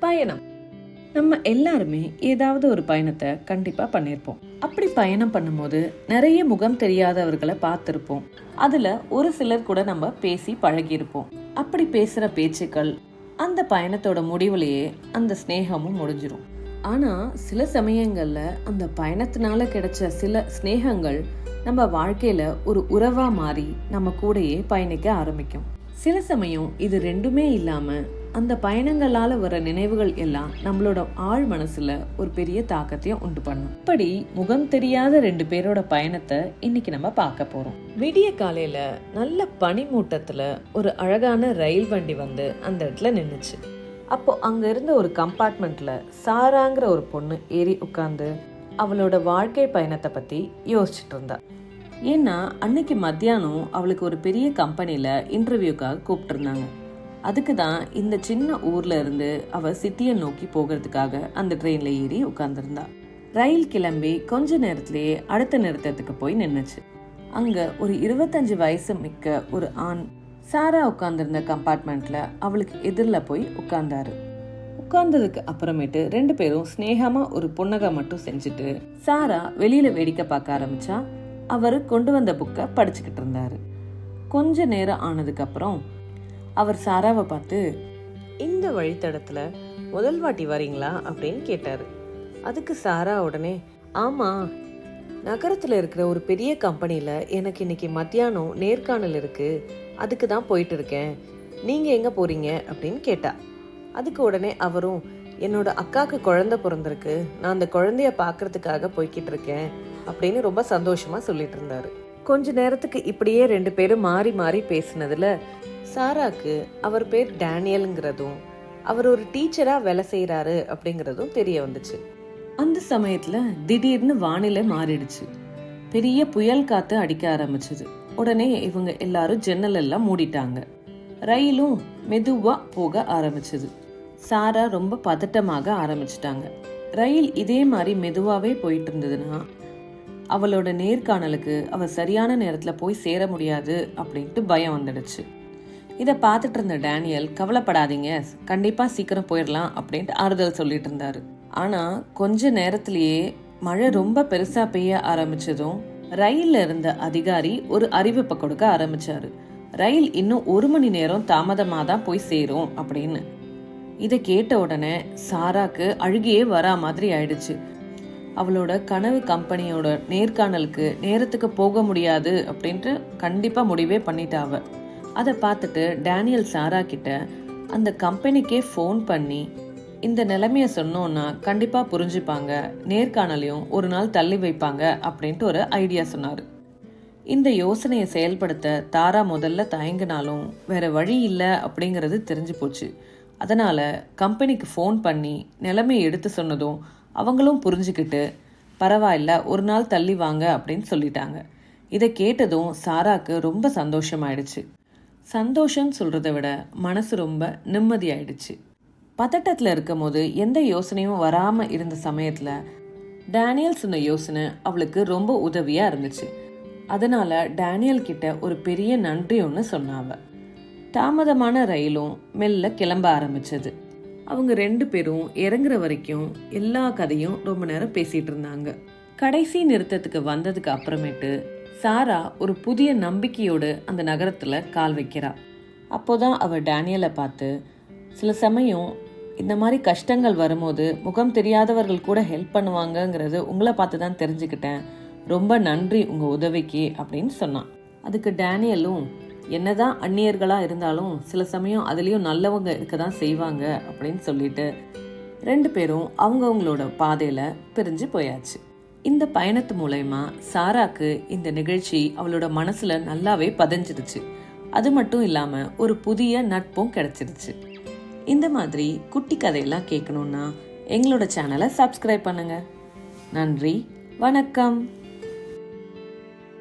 பயணம். நம்ம எல்லாருமே ஏதாவது ஒரு பயணத்தை கண்டிப்பா பண்ணியிருப்போம் அப்படி பயணம் பண்ணும்போது நிறைய முகம் தெரியாதவர்களை பார்த்துருப்போம். அதுல ஒரு சிலர் கூட நம்ம பேசி பழகியிருப்போம். அப்படி பேசுற பேச்சுக்கள் அந்த பயணத்தோட முடிவுலயே அந்த சிநேகமும் முடிஞ்சிடும் ஆனா சில சமயங்கள்ல அந்த பயணத்தினால கிடைச்ச சில சிநேகங்கள் நம்ம வாழ்க்கையில ஒரு உறவா மாறி நம்ம கூடயே பயணிக்க ஆரம்பிக்கும். சில சமயம் இது ரெண்டுமே இல்லாம அந்த பயணங்களால் வர நினைவுகள் எல்லாம் நம்மளோட ஆழ் மனசுல ஒரு பெரிய தாக்கத்தையும் உண்டு பண்ணும். இப்படி முகம் தெரியாத ரெண்டு பேரோட பயணத்தை இன்னைக்கு நம்ம பார்க்க போறோம். விடிய காலையில நல்ல பனிமூட்டத்துல ஒரு அழகான ரயில் வண்டி வந்து அந்த இடத்துல நின்றுச்சு அப்போ அங்க இருந்த ஒரு கம்பார்ட்மெண்ட்ல சாராங்கிற ஒரு பொண்ணு ஏறி உட்கார்ந்து அவளோட வாழ்க்கை பயணத்தை பத்தி யோசிச்சுட்டு இருந்தா. ஏன்னா அன்னைக்கு மத்தியானம் அவளுக்கு ஒரு பெரிய கம்பெனியில் இன்டர்வியூக்காக கூப்பிட்டுருந்தாங்க அதுக்கு தான் இந்த சின்ன ஊர்ல இருந்து அவ சிட்டியை நோக்கி போகிறதுக்காக அந்த ட்ரெயின்ல ஏறி உட்கார்ந்துருந்தா. ரயில் கிளம்பி கொஞ்ச நேரத்திலேயே அடுத்த நிறுத்தத்துக்கு போய் நின்னுச்சு. அங்க ஒரு இருபத்தஞ்சு வயசு மிக்க ஒரு ஆண் சாரா உட்கார்ந்திருந்த கம்பார்ட்மெண்ட்ல அவளுக்கு எதிரில் போய் உட்கார்ந்தாரு. உட்கார்ந்ததுக்கு அப்புறமேட்டு ரெண்டு பேரும் ஸ்னேகமா ஒரு புன்னகை மட்டும் செஞ்சுட்டு சாரா வெளியில வேடிக்கை பார்க்க ஆரம்பிச்சா அவர் கொண்டு வந்த புக்கை படிச்சுக்கிட்டு இருந்தாரு. கொஞ்ச நேரம் ஆனதுக்கு அப்புறம் அவர் சாராவை பார்த்து இந்த வழித்தடத்துல முதல் வாட்டி வரீங்களா? அப்படின்னு கேட்டார். அதுக்கு சாரா உடனே ஆமாம் நகரத்தில் இருக்கிற ஒரு பெரிய கம்பெனியில் எனக்கு இன்னைக்கு மத்தியானம் நேர்காணல் இருக்குது அதுக்கு தான் போயிட்டு இருக்கேன். நீங்கள் எங்கே போகிறீங்க அப்படின்னு கேட்டா. அதுக்கு உடனே அவரும் என்னோட அக்காவுக்கு குழந்தை பிறந்திருக்கு. நான் அந்த குழந்தைய பார்க்கறதுக்காக போய்கிட்டு இருக்கேன். அப்படின்னு ரொம்ப சந்தோஷமாக சொல்லிட்டு இருந்தாரு. கொஞ்ச நேரத்துக்கு இப்படியே ரெண்டு பேரும் மாறி மாறி பேசினதுல சாராக்கு அவர் பேர் டேனியல்ங்கிறதும் அவர் ஒரு டீச்சரா வேலை செய்யறாரு அப்படிங்கறதும் தெரிய வந்துச்சு. அந்த சமயத்துல திடீர்னு வானிலை மாறிடுச்சு. பெரிய புயல் காத்து அடிக்க ஆரம்பிச்சது. உடனே இவங்க எல்லாரும் ஜன்னல் எல்லாம் மூடிட்டாங்க. ரயிலும் மெதுவா போக ஆரம்பிச்சது. சாரா ரொம்ப பதட்டமாக ஆரம்பிச்சிட்டாங்க. ரயில் இதே மாதிரி மெதுவாவே போயிட்டு இருந்ததுன்னா அவளோட நேர்காணலுக்கு அவள் சரியான நேரத்தில் போய் சேர முடியாது அப்படின்ட்டு பயம் வந்துடுச்சு. இதை பார்த்துட்டு இருந்த டேனியல் கவலைப்படாதீங்க கண்டிப்பாக சீக்கிரம் போயிடலாம் அப்படின்ட்டு ஆறுதல் சொல்லிட்டு இருந்தாரு. ஆனால் கொஞ்ச நேரத்திலேயே மழை ரொம்ப பெருசாக பெய்ய ஆரம்பிச்சதும் ரயிலில் இருந்த அதிகாரி ஒரு அறிவிப்பை கொடுக்க ஆரம்பிச்சாரு. ரயில் இன்னும் ஒரு மணி நேரம் தாமதமாக தான் போய் சேரும் அப்படின்னு. இதை கேட்ட உடனே சாராக்கு அழுகியே வரா மாதிரி ஆயிடுச்சு. அவளோட கனவு கம்பெனியோட நேர்காணலுக்கு நேரத்துக்கு போக முடியாது அப்படின்ட்டு கண்டிப்பாக முடிவே பண்ணிட்டாவ அதை பார்த்துட்டு டேனியல் சாரா கிட்ட அந்த கம்பெனிக்கே ஃபோன் பண்ணி இந்த நிலைமையை சொன்னோன்னா கண்டிப்பாக புரிஞ்சுப்பாங்க நேர்காணலையும் ஒரு நாள் தள்ளி வைப்பாங்க அப்படின்ட்டு ஒரு ஐடியா சொன்னார். இந்த யோசனையை செயல்படுத்த தாரா முதல்ல தயங்கினாலும் வேற வழி இல்லை அப்படிங்கிறது தெரிஞ்சு போச்சு. அதனால் கம்பெனிக்கு ஃபோன் பண்ணி நிலைமையை எடுத்து சொன்னதும் அவங்களும் புரிஞ்சுக்கிட்டு பரவாயில்ல ஒரு நாள் தள்ளி வாங்க அப்படின்னு சொல்லிட்டாங்க. இதை கேட்டதும் சாராக்கு ரொம்ப சந்தோஷமாயிடுச்சு. சந்தோஷம் சொல்றதை விட மனசு ரொம்ப நிம்மதியாயிடுச்சு. பதட்டத்தில் இருக்கும் போது எந்த யோசனையும் வராமல் இருந்த சமயத்தில் டேனியல் சொன்ன யோசனை அவளுக்கு ரொம்ப உதவியாக இருந்துச்சு. அதனால டேனியல் கிட்ட ஒரு பெரிய நன்றி ஒன்று சொன்னாவ. தாமதமான ரயிலும் மெல்ல கிளம்ப ஆரம்பிச்சது. அவங்க ரெண்டு பேரும் இறங்குற வரைக்கும் எல்லா கதையும் ரொம்ப நேரம் பேசிட்டு இருந்தாங்க. கடைசி நிறுத்தத்துக்கு வந்ததுக்கு அப்புறமேட்டு சாரா ஒரு புதிய நம்பிக்கையோடு அந்த நகரத்தில் கால் வைக்கிறா. அப்போதான் அவள் டேனியலை பார்த்து சில சமயம் இந்த மாதிரி கஷ்டங்கள் வரும்போது முகம் தெரியாதவர்கள் கூட ஹெல்ப் பண்ணுவாங்கங்கிறது உங்களை பார்த்து தான் தெரிஞ்சுக்கிட்டேன். ரொம்ப நன்றி உங்கள் உதவிக்கு அப்படின்னு சொன்னான். அதுக்கு டேனியலும் என்னதான் அந்நியர்களாக இருந்தாலும் சில சமயம் அதுலேயும் நல்லவங்க இருக்க தான் செய்வாங்க அப்படின்னு சொல்லிட்டு ரெண்டு பேரும் அவங்கவுங்களோட பாதையில் பிரிஞ்சு போயாச்சு. இந்த பயணத்து மூலயமா சாராக்கு இந்த நிகழ்ச்சி அவளோட மனசுல நல்லாவே பதஞ்சிருச்சு அது மட்டும் இல்லாம ஒரு புதிய நட்பும் கிடைச்சிருச்சு இந்த மாதிரி குட்டி கதையெல்லாம் கேட்கணும்னா எங்களோட சேனலை சப்ஸ்கிரைப் பண்ணுங்க. நன்றி வணக்கம்.